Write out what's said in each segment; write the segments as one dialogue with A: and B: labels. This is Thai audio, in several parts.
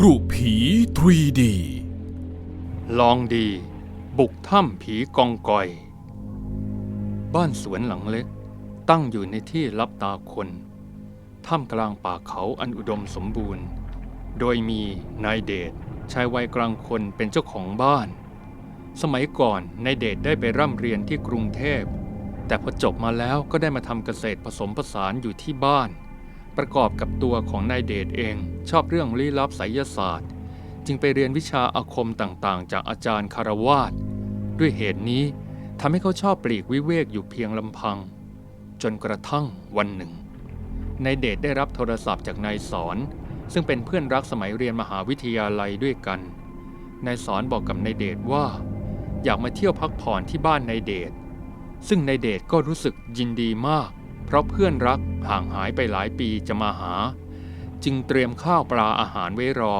A: กรุผี 3D
B: ลองดี บุกถ้ำผีกองกอย บ้านสวนหลังเล็ก ตั้งอยู่ในที่ลับตาคนท่ามกลางป่าเขาอันอุดมสมบูรณ์ โดยมีนายเดชชายวัยกลางคนเป็นเจ้าของบ้าน สมัยก่อนนายเดชได้ไปร่ำเรียนที่กรุงเทพ แต่พอจบมาแล้วก็ได้มาทำเกษตรผสมผสานอยู่ที่บ้าน ประกอบกับตัวของนายเดชเองชอบเรื่องลี้ลับไสยศาสตร์ จึงไปเรียนวิชาอาคมต่างๆ จากอาจารย์คารวาสด้วยเหตุนี้ทำให้เขาชอบปลีกวิเวกอยู่เพียงลำพัง จนกระทั่งวันหนึ่งนายเดชได้รับโทรศัพท์จากนายสอน ซึ่งเป็นเพื่อนรักสมัยเรียนมหาวิทยาลัยด้วยกันนายสอนบอกกับนายเดชว่า อยากมาเที่ยวพักผ่อนที่บ้านนายเดชซึ่งนายเดชก็รู้สึกยินดีมาก เพราะเพื่อนรักห่างหายไปหลายปีจะมาหา จึงเตรียมข้าวปลาอาหารไว้รอ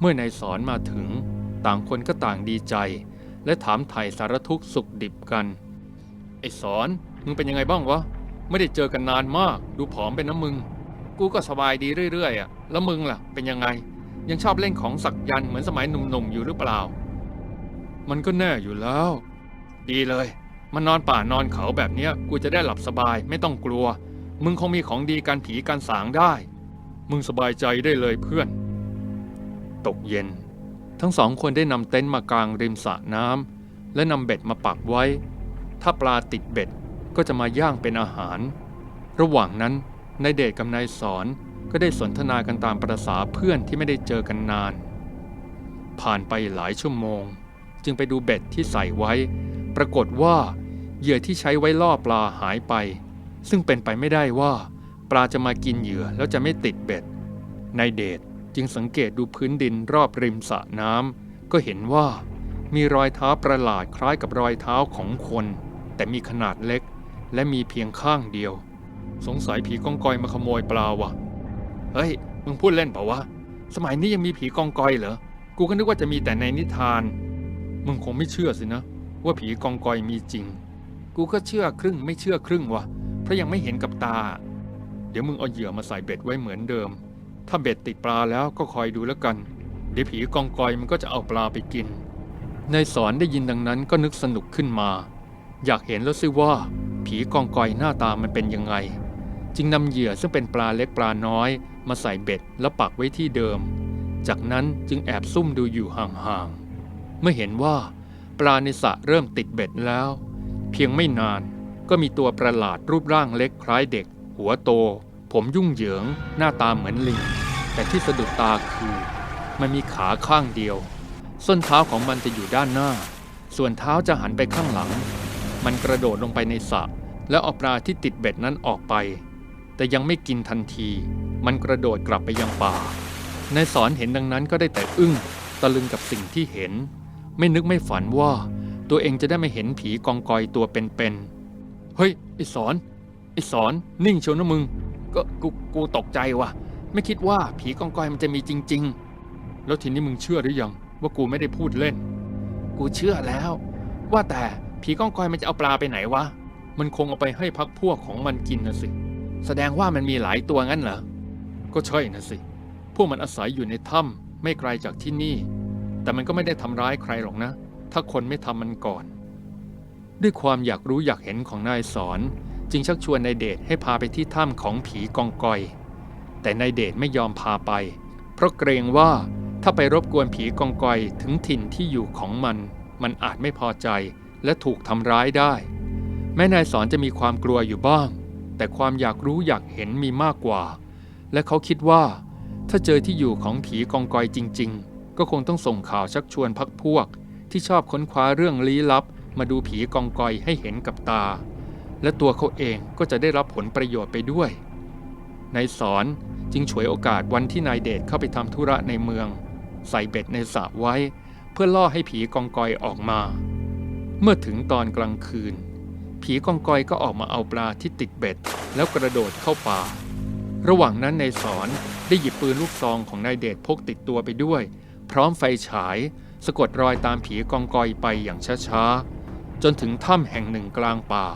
B: เมื่อนายสอนมาถึง ต่างคนก็ต่างดีใจ และถามไถ่สารทุกข์สุขดิบกัน ไอ้สอนมึงเป็นยังไงบ้างวะ ไม่ได้เจอกันนานมาก ดูผอมเป็นน้ำมึง กูก็สบายดีเรื่อยๆอะแล้วมึงล่ะ เป็นยังไง ยังชอบเล่นของสักยันเหมือนสมัยหนุ่มๆอยู่หรือเปล่า มันก็แน่อยู่แล้ว ดีเลย มานอนป่านอนเขาแบบเนี้ยกูจะได้หลับสบายไม่ต้องกลัว มึงคงมีของดีการผีการสางได้ มึงสบายใจได้เลยเพื่อน ตกเย็น ทั้งสองคนได้นำเต็นท์มากางริมสระน้ำและนำเบ็ดมาปักไว้ ถ้าปลาติดเบ็ดก็จะมาย่างเป็นอาหาร ระหว่างนั้นนายเดชกับนายสอนก็ได้สนทนากันตามประษาเพื่อนที่ไม่ได้เจอกันนาน ผ่านไปหลายชั่วโมง จึงไปดูเบ็ดที่ใส่ไว้ ปรากฏว่าเหยื่อที่ใช้ไว้ล่อปลาหายไป ซึ่งเป็นไปไม่ได้ว่า ปลาจะมากินเหยื่อแล้วจะไม่ติดเบ็ดนายเดชจึงสังเกตดูพื้นดินรอบริมสระน้ำก็เห็นว่า มีรอยเท้าประหลาดคล้ายกับรอยเท้าของคน แต่มีขนาดเล็ก และมีเพียงข้างเดียว สงสัยผีกองกอยมาขโมยปลาวะเฮ้ยมึงพูดเล่นเปล่าวะสมัยนี้ยังมีผีกองกอยเหรอกูก็นึกว่าจะมีแต่ในนิทาน มึงคงไม่เชื่อสินะ ว่าผีกองกอยมีจริง กูก็เชื่อครึ่งไม่เชื่อครึ่งวะเพราะยังไม่เห็นกับตา เดี๋ยวมึงเอาเหยื่อมาใส่เบ็ดไว้เหมือนเดิม ถ้าเบ็ดติดปลาแล้วก็คอยดูแล้วกัน เดี๋ยวผีกองกอยมันก็จะเอาปลาไปกิน นายสอนได้ยินดังนั้นก็นึกสนุกขึ้นมา อยากเห็นแล้วสิว่า ผีกองกอยหน้าตามันเป็นยังไง จึงนำเหยื่อซึ่งเป็นปลาเล็กปลาน้อย มาใส่เบ็ดแล้วปักไว้ที่เดิม จากนั้นจึงแอบซุ่มดูอยู่ห่างๆ เมื่อเห็นว่า ปลาในสระเริ่มติดเบ็ดแล้ว เพียงไม่นานก็มีตัวประหลาดรูปร่างเล็กคล้ายเด็ก หัวโต ผมยุ่งเหยิง หน้าตาเหมือนลิง แต่ที่สะดุดตาคือ มันมีขาข้างเดียว ส้นเท้าของมันจะอยู่ด้านหน้า ส่วนเท้าจะหันไปข้างหลัง มันกระโดดลงไปในสระแล้วเอาปลาที่ติดเบ็ดนั้นออกไป แต่ยังไม่กินทันที มันกระโดดกลับไปยังป่านายสอนเห็นดังนั้นก็ได้แต่อึ้งตะลึงกับสิ่งที่เห็น ไม่นึกไม่ฝันว่า ตัวเองจะได้ไมาเห็นผีกองกอยตัวเป็นๆ เฮ้ยไอสอนไอสอนนิ่งเชียวนะมึง ก็กูกูตกใจว่ะ ไม่คิดว่าผีกองกอยมันจะมีจริง ๆ แล้วทีนี้มึงเชื่อหรือยังว่ากูไม่ได้พูดเล่น กูเชื่อแล้ว ว่าแต่ผีกองกอยมันจะเอาปลาไปไหนวะ มันคงเอาไปให้พักพวกของมันกินนะสิ แสดงว่ามันมีหลายตัวงั้นเหรอ ก็ใช่นะสิ พวกมันอาศัยอยู่ในถ้ำไม่ไกลจากที่นี่ แต่มันก็ไม่ได้ทำร้ายใครหรอกนะ ถ้าคนไม่ทำมันก่อน ด้วยความอยากรู้อยากเห็นของนายสอน จึงชักชวนนายเดชให้พาไปที่ถ้ำของผีกองกอย แต่นายเดชไม่ยอมพาไป เพราะเกรงว่าถ้าไปรบกวนผีกองกอยถึงถิ่นที่อยู่ของมัน มันอาจไม่พอใจและถูกทำร้ายได้ แม้นายสอนจะมีความกลัวอยู่บ้าง แต่ความอยากรู้อยากเห็นมีมากกว่า และเขาคิดว่า ถ้าเจอที่อยู่ของผีกองกอยจริง ๆ ก็คงต้องส่งข่าวชักชวนพักพวก ที่ชอบค้นคว้าเรื่องลี้ลับ มาดูผีกองกอยให้เห็นกับตา และตัวเขาเองก็จะได้รับผลประโยชน์ไปด้วยนายสอนจึงฉวยโอกาสวันที่นายเดชเข้าไปทำธุระในเมือง ใส่เบ็ดในสระไว้ เพื่อล่อให้ผีกองกอยออกมา เมื่อถึงตอนกลางคืน ผีกองกอยก็ออกมาเอาปลาที่ติดเบ็ด แล้วกระโดดเข้าป่า ระหว่างนั้นนายสอนได้หยิบปืนลูกซองของนายเดชพกติดตัวไปด้วย พร้อมไฟฉาย สะกดรอยตามผีกองกอยไปอย่างช้าๆ จนถึงถ้ำแห่งหนึ่งกลางป่า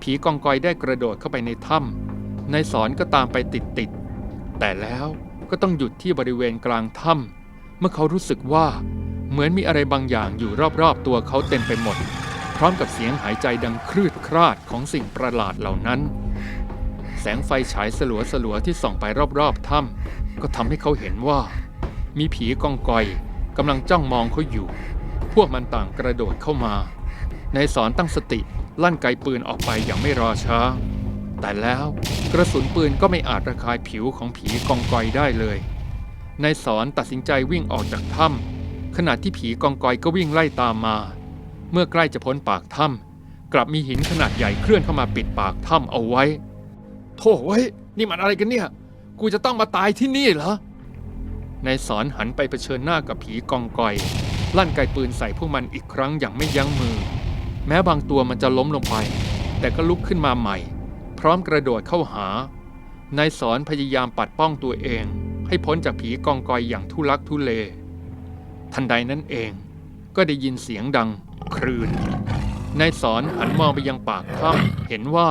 B: ผีกองกอยได้กระโดดเข้าไปในถ้ำนายสอนก็ตามไปติดๆ แต่แล้วก็ต้องหยุดที่บริเวณกลางถ้ำเมื่อเขารู้สึกว่าเหมือนมีอะไรบางอย่างอยู่รอบๆ ตัวเขาเต็มไปหมด พร้อมกับเสียงหายใจดังครืดคราดของสิ่งประหลาดเหล่านั้น แสงไฟฉายสลัวสลัวๆที่ส่องไปรอบๆถ้ำก็ทำให้เขาเห็นว่า มีผีกองกอยกำลังจ้องมองเขาอยู่ พวกมันต่างกระโดดเข้ามานายสอนตั้งสติลั่นไกปืนออกไปอย่างไม่รอช้า แต่แล้วกระสุนปืนก็ไม่อาจระคายผิวของผีกองกอยได้เลยนายสอนตัดสินใจวิ่งออกจากถ้ำขณะที่ผีกองกอยก็วิ่งไล่ตามมา เมื่อใกล้จะพ้นปากถ้ำกลับมีหินขนาดใหญ่เคลื่อนเข้ามาปิดปากถ้ำเอาไว้โถ่เว้ยนี่มันอะไรกันเนี่ย กูจะต้องมาตายที่นี่เหรอ นายสอนหันไปเผชิญหน้ากับผีกองกอย ลั่นไกปืนใส่พวกมันอีกครั้งอย่างไม่ยั้งมือ แม้บางตัวมันจะล้มลงไป แต่ก็ลุกขึ้นมาใหม่ พร้อมกระโดดเข้าหานายสอนพยายามปัดป้องตัวเอง ให้พ้นจากผีกองกอยอย่างทุลักทุเล ทันใดนั้นเอง ก็ได้ยินเสียงดัง ครืนนายสอนหันมองไปยังปากถ้ำเห็นว่า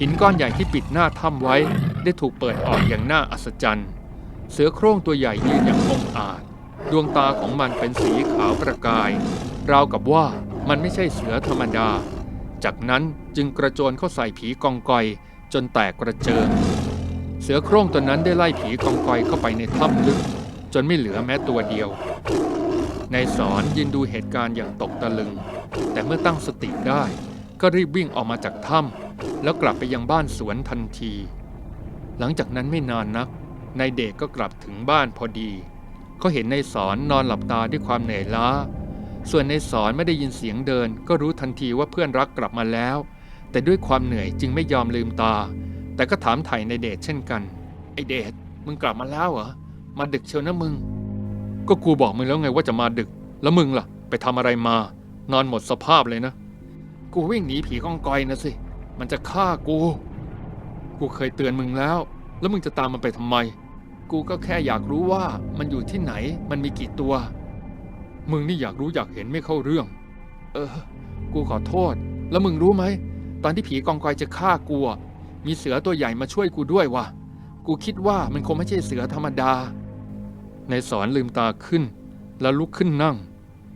B: หินก้อนใหญ่ที่ปิดหน้าถ้ำไว้ได้ถูกเปิดออกอย่างน่าอัศจรรย์ เสือโคร่งตัวใหญ่ยืนอย่างองอาจ ดวงตาของมันเป็นสีขาวประกาย ราวกับว่ามันไม่ใช่เสือธรรมดา จากนั้นจึงกระโจนเข้าใส่ผีกองกอย จนแตกกระเจิง เสือโคร่งตัวนั้นได้ไล่ผีกองกอยเข้าไปในถ้ำลึก จนไม่เหลือแม้ตัวเดียวนายสอนยืนดูเหตุการณ์อย่างตกตะลึง แต่เมื่อตั้งสติได้ ก็รีบวิ่งออกมาจากถ้ำแล้วกลับไปยังบ้านสวนทันที หลังจากนั้นไม่นานนัก นายเดชก็กลับถึงบ้านพอดีเขาเห็นนายสอนนอนหลับตาด้วยความเหนื่อยล้า ส่วนนายสอนไม่ได้ยินเสียงเดิน ก็รู้ทันทีว่าเพื่อนรักกลับมาแล้ว แต่ด้วยความเหนื่อยจึงไม่ยอมลืมตา แต่ก็ถามไถ่ในเดชเช่นกัน ไอเดชมึงกลับมาแล้วเหรอ มาดึกเชียวนะมึง ก็กูบอกมึงแล้วไงว่าจะมาดึก แล้วมึงล่ะ ไปทำอะไรมา นอนหมดสภาพเลยนะ กูวิ่งหนีผีกองกอยนะสิ มันจะฆ่ากู กูเคยเตือนมึงแล้ว แล้วมึงจะตามมันไปทำไม กูก็แค่อยากรู้ว่ามันอยู่ที่ไหน มันมีกี่ตัว มึงนี่อยากรู้อยากเห็นไม่เข้าเรื่อง เออ กูขอโทษ แล้วมึงรู้ไหม ตอนที่ผีกองกอยจะฆ่ากูมีเสือตัวใหญ่มาช่วยกูด้วยวะกูคิดว่ามันคงไม่ใช่เสือธรรมดา ในสอนลืมตาขึ้น แล้วลุกขึ้นนั่ง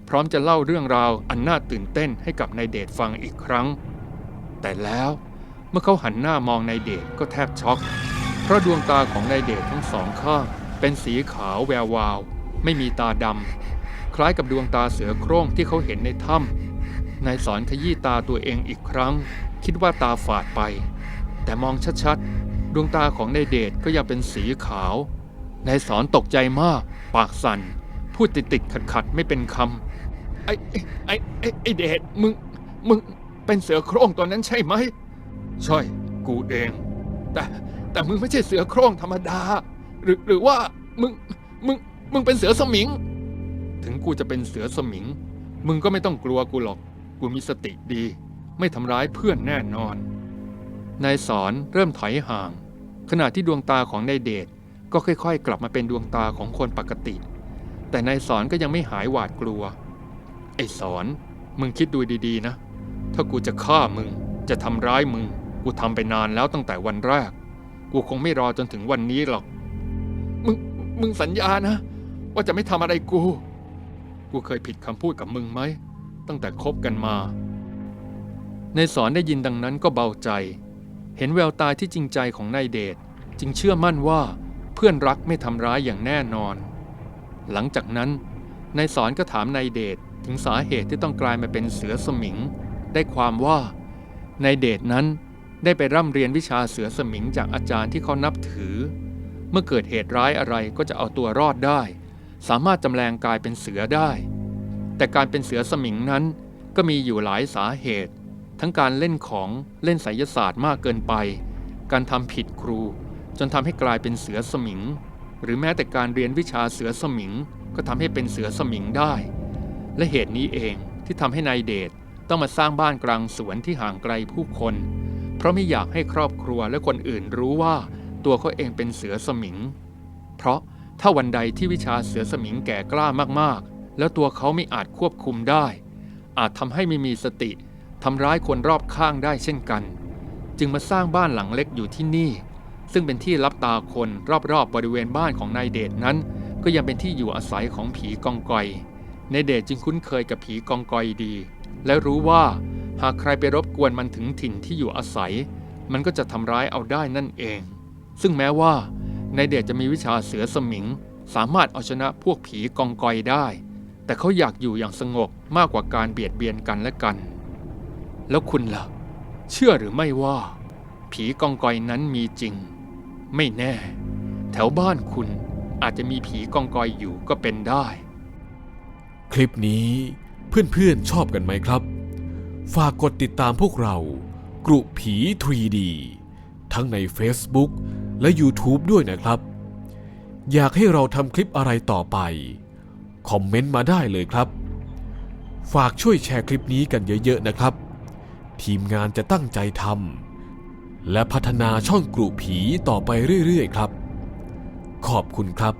B: พร้อมจะเล่าเรื่องราวอันน่าตื่นเต้นให้กับนายเดชฟังอีกครั้ง แต่แล้วเมื่อเขาหันหน้ามองนายเดชก็แทบช็อก ราะดวงตาของนายเดชทั้งสองข้างเป็นสีขาวแวววาว ไม่มีตาดำคล้ายกับดวงตาเสือโคร่งที่เขาเห็นในถ้ำนายสอนขยี้ตาตัวเองอีกครั้ง คิดว่าตาฝาดไป แต่มองชัดๆ ดวงตาของนายเดชก็ยังเป็นสีขาวนายสอนตกใจมาก ปากสั่น พูดติดติดขัดขัดๆไม่เป็นคำไอ้ไอ้ไอ้ไอ้ไอ้เดชมึงมึงเป็นเสือโคร่งตัวนั้นใช่ไหมใช่ กูเอง แต่ แต่มึงไม่ใช่เสือโคร่งธรรมดา หรือหรือว่ามึงมึงมึงเป็นเสือสมิง ถึงกูจะเป็นเสือสมิง มึงก็ไม่ต้องกลัวกูหรอก กูมีสติดี ไม่ทำร้ายเพื่อนแน่นอน นายสอนเริ่มถอยห่าง ขณะที่ดวงตาของนายเดชก็ค่อยๆ กลับมาเป็นดวงตาของคนปกติ แต่นายสอนก็ยังไม่หายหวาดกลัว ไอ้สอน มึงคิดดูดีๆนะ ถ้ากูจะฆ่ามึง จะทำร้ายมึง กูทำไปนานแล้วตั้งแต่วันแรก กูคงไม่รอจนถึงวันนี้หรอก มึง มึงสัญญานะ ว่าจะไม่ทำอะไรกู กูเคยผิดคำพูดกับมึงไหม ตั้งแต่คบกันมา ในสอนได้ยินดังนั้นก็เบาใจ เห็นแววตาที่จริงใจของนายเดชจึงเชื่อมั่นว่าเพื่อนรักไม่ทำร้ายอย่างแน่นอน หลังจากนั้นนายสอนก็ถามนายเดชถึงสาเหตุที่ต้องกลายมาเป็นเสือสมิง ได้ความว่านายเดชนั้น ได้ไปร่ำเรียนวิชาเสือสมิงจากอาจารย์ที่เขานับถือ เมื่อเกิดเหตุร้ายอะไรก็จะเอาตัวรอดได้ สามารถจำแรงกายเป็นเสือได้ แต่การเป็นเสือสมิงนั้นก็มีอยู่หลายสาเหตุ ทั้งการเล่นของเล่นไสยศาสตร์มากเกินไป การทำผิดครู จนทำให้กลายเป็นเสือสมิง หรือแม้แต่การเรียนวิชาเสือสมิง ก็ทำให้เป็นเสือสมิงได้ และเหตุนี้เองที่ทำให้นายเดชต้องมาสร้างบ้านกลางสวนที่ห่างไกลผู้คน เพราะไม่อยากให้ครอบครัวและคนอื่นรู้ว่าตัวเขาเองเป็นเสือสมิง เพราะถ้าวันใดที่วิชาเสือสมิงแก่กล้ามากๆ แล้วตัวเขาไม่อาจควบคุมได้ อาจทำให้ไม่มีสติทำร้ายคนรอบข้างได้เช่นกัน จึงมาสร้างบ้านหลังเล็กอยู่ที่นี่ ซึ่งเป็นที่รับตาคนรอบๆบริเวณบ้านของนายเดชนั้น ก็ยังเป็นที่อยู่อาศัยของผีกองกอยนายเดชจึงคุ้นเคยกับผีกองกอยดี และรู้ว่า หากใครไปรบกวนมันถึงถิ่นที่อยู่อาศัย มันก็จะทำร้ายเอาได้นั่นเอง ซึ่งแม้ว่าในเดชจะมีวิชาเสือสมิง สามารถเอาชนะพวกผีกองกอยได้ แต่เขาอยากอยู่อย่างสงบมากกว่าการเบียดเบียนกันและกัน แล้วคุณล่ะ เชื่อหรือไม่ว่า ผีกองกอยนั้นมีจริง ไม่แน่ แถวบ้านคุณอาจจะมีผีกองกอยอยู่ก็เป็นได้
A: คลิปนี้เพื่อนๆชอบกันไหมครับ ฝากกดติดตามพวกเรา กรุผี 3D ทั้งใน Facebook และ YouTube ด้วยนะครับ อยากให้เราทำคลิปอะไรต่อไป คอมเมนต์มาได้เลยครับ ฝากช่วยแชร์คลิปนี้กันเยอะๆนะครับ ทีมงานจะตั้งใจทำและพัฒนาช่องกรุผีต่อไปเรื่อยๆครับ ขอบคุณครับ